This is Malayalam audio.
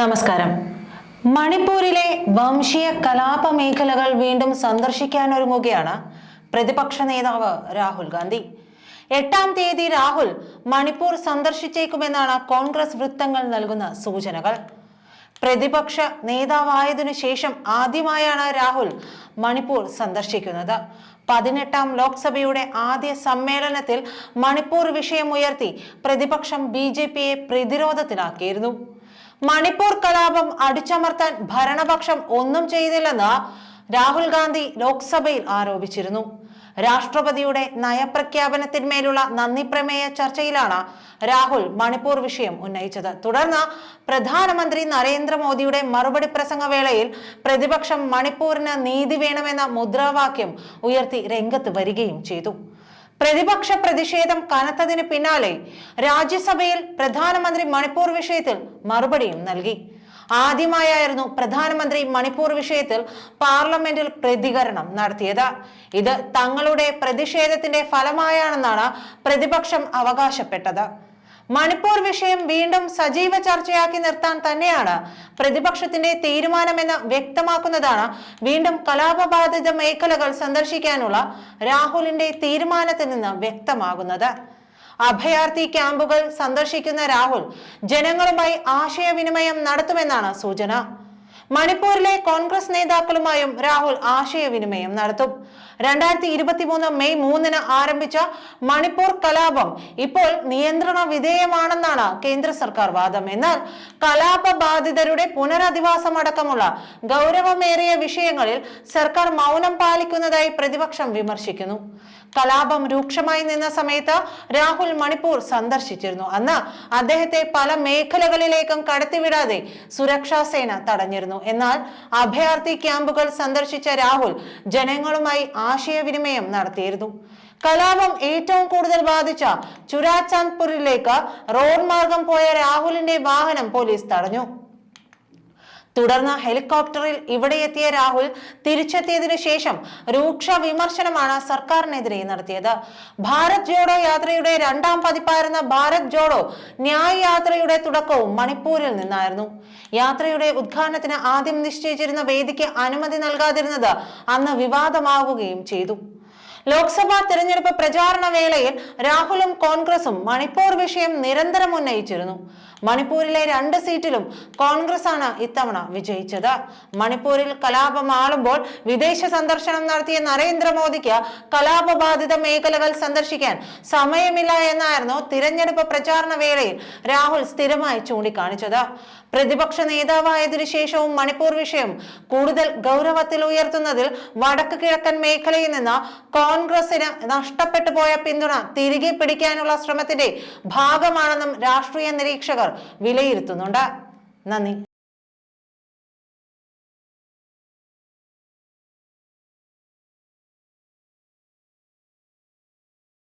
നമസ്കാരം. മണിപ്പൂരിലെ വംശീയ കലാപ മേഖലകൾ വീണ്ടും സന്ദർശിക്കാനൊരുങ്ങുകയാണ് പ്രതിപക്ഷ നേതാവ് രാഹുൽ ഗാന്ധി. എട്ടാം തീയതി രാഹുൽ മണിപ്പൂർ സന്ദർശിച്ചേക്കുമെന്നാണ് കോൺഗ്രസ് വൃത്തങ്ങൾ നൽകുന്ന സൂചനകൾ. പ്രതിപക്ഷ നേതാവായതിനു ശേഷം ആദ്യമായാണ് രാഹുൽ മണിപ്പൂർ സന്ദർശിക്കുന്നത്. പതിനെട്ടാം ലോക്സഭയുടെ ആദ്യ സമ്മേളനത്തിൽ മണിപ്പൂർ വിഷയം ഉയർത്തി പ്രതിപക്ഷം ബി ജെ പിയെ പ്രതിരോധത്തിലാക്കിയിരുന്നു. മണിപ്പൂർ കലാപം അടിച്ചമർത്താൻ ഭരണപക്ഷം ഒന്നും ചെയ്തില്ലെന്ന് രാഹുൽ ഗാന്ധി ലോക്സഭയിൽ ആരോപിച്ചിരുന്നു. രാഷ്ട്രപതിയുടെ നയപ്രഖ്യാപനത്തിന്മേലുള്ള നന്ദി പ്രമേയ ചർച്ചയിലാണ് രാഹുൽ മണിപ്പൂർ വിഷയം ഉന്നയിച്ചത്. തുടർന്ന് പ്രധാനമന്ത്രി നരേന്ദ്രമോദിയുടെ മറുപടി പ്രസംഗ വേളയിൽ പ്രതിപക്ഷം മണിപ്പൂരിന് നീതി വേണമെന്ന മുദ്രാവാക്യം ഉയർത്തി രംഗത്ത് വരികയും ചെയ്തു. പ്രതിപക്ഷ പ്രതിഷേധം കനത്തതിന് പിന്നാലെ രാജ്യസഭയിൽ പ്രധാനമന്ത്രി മണിപ്പൂർ വിഷയത്തിൽ മറുപടിയും നൽകി. ആദ്യമായായിരുന്നു പ്രധാനമന്ത്രി മണിപ്പൂർ വിഷയത്തിൽ പാർലമെന്റിൽ പ്രതികരണം നടത്തിയത്. ഇത് തങ്ങളുടെ പ്രതിഷേധത്തിന്റെ ഫലമായാണെന്നാണ് പ്രതിപക്ഷം അവകാശപ്പെട്ടത്. മണിപ്പൂർ വിഷയം വീണ്ടും സജീവ ചർച്ചയാക്കി നിർത്താൻ തന്നെയാണ് പ്രതിപക്ഷത്തിന്റെ തീരുമാനമെന്ന് വ്യക്തമാക്കുന്നതാണ് വീണ്ടും കലാപബാധിത മേഖലകൾ സന്ദർശിക്കാനുള്ള രാഹുലിന്റെ തീരുമാനത്തിൽ നിന്ന് വ്യക്തമാകുന്നത്. അഭയാർത്ഥി ക്യാമ്പുകൾ സന്ദർശിക്കുന്ന രാഹുൽ ജനങ്ങളുമായി ആശയവിനിമയം നടത്തുമെന്നാണ് സൂചന. മണിപ്പൂരിലെ കോൺഗ്രസ് നേതാക്കളുമായും രാഹുൽ ആശയവിനിമയം നടത്തും. രണ്ടായിരത്തി ഇരുപത്തി മൂന്ന് മെയ് മൂന്നിന് ആരംഭിച്ച മണിപ്പൂർ കലാപം ഇപ്പോൾ നിയന്ത്രണ വിധേയമാണെന്നാണ് കേന്ദ്ര സർക്കാർ വാദം. എന്നാൽ കലാപ ബാധിതരുടെ പുനരധിവാസം അടക്കമുള്ള ഗൗരവമേറിയ വിഷയങ്ങളിൽ സർക്കാർ മൗനം പാലിക്കുന്നതായി പ്രതിപക്ഷം വിമർശിക്കുന്നു. കലാപം രൂക്ഷമായി നിന്ന സമയത്ത് രാഹുൽ മണിപ്പൂർ സന്ദർശിച്ചിരുന്നു. അന്ന് അദ്ദേഹത്തെ പല മേഖലകളിലേക്കും കടത്തിവിടാതെ സുരക്ഷാ സേന തടഞ്ഞിരുന്നു. എന്നാൽ അഭയാർത്ഥി ക്യാമ്പുകൾ സന്ദർശിച്ച രാഹുൽ ജനങ്ങളുമായി ആശയവിനിമയം നടത്തിയിരുന്നു. കലാപം ഏറ്റവും കൂടുതൽ ബാധിച്ച ചുരാചാന്ദ്പൂരിലേക്ക് റോഡ് മാർഗം പോയ രാഹുലിന്റെ വാഹനം പോലീസ് തടഞ്ഞു. തുടർന്ന് ഹെലികോപ്റ്ററിൽ ഇവിടെ എത്തിയ രാഹുൽ തിരിച്ചെത്തിയതിനു ശേഷം രൂക്ഷ വിമർശനമാണ് സർക്കാരിനെതിരെ നടത്തിയത്. ഭാരത് ജോഡോ യാത്രയുടെ രണ്ടാം പതിപ്പായിരുന്ന ഭാരത് ജോഡോ ന്യായ യാത്രയുടെ തുടക്കവും മണിപ്പൂരിൽ നിന്നായിരുന്നു. യാത്രയുടെ ഉദ്ഘാടനത്തിന് ആദ്യം നിശ്ചയിച്ചിരുന്ന വേദിക്ക് അനുമതി നൽകാതിരുന്നത് അന്ന് വിവാദമാവുകയും ചെയ്തു. ലോക്സഭാ തെരഞ്ഞെടുപ്പ് പ്രചാരണ വേളയിൽ രാഹുലും കോൺഗ്രസും മണിപ്പൂർ വിഷയം നിരന്തരം ഉന്നയിച്ചിരുന്നു. മണിപ്പൂരിലെ രണ്ട് സീറ്റിലും കോൺഗ്രസ് ആണ് ഇത്തവണ വിജയിച്ചത്. മണിപ്പൂരിൽ കലാപം ആളുമ്പോൾ വിദേശ സന്ദർശനം നടത്തിയ നരേന്ദ്രമോദിക്ക് കലാപബാധിത മേഖലകൾ സന്ദർശിക്കാൻ സമയമില്ല എന്നായിരുന്നു തിരഞ്ഞെടുപ്പ് പ്രചാരണ വേളയിൽ രാഹുൽ സ്ഥിരമായി ചൂണ്ടിക്കാണിച്ചത്. പ്രതിപക്ഷ നേതാവായതിനു ശേഷവും മണിപ്പൂർ വിഷയം കൂടുതൽ ഗൗരവത്തിൽ ഉയർത്തുന്നതിൽ വടക്ക് കിഴക്കൻ മേഖലയിൽ നിന്ന് കോൺഗ്രസിന് നഷ്ടപ്പെട്ടു പോയ പിന്തുണ തിരികെ പിടിക്കാനുള്ള ശ്രമത്തിന്റെ ഭാഗമാണെന്നും രാഷ്ട്രീയ നിരീക്ഷകർ വിലയിരുത്തുന്നുണ്ട്. നന്ദി.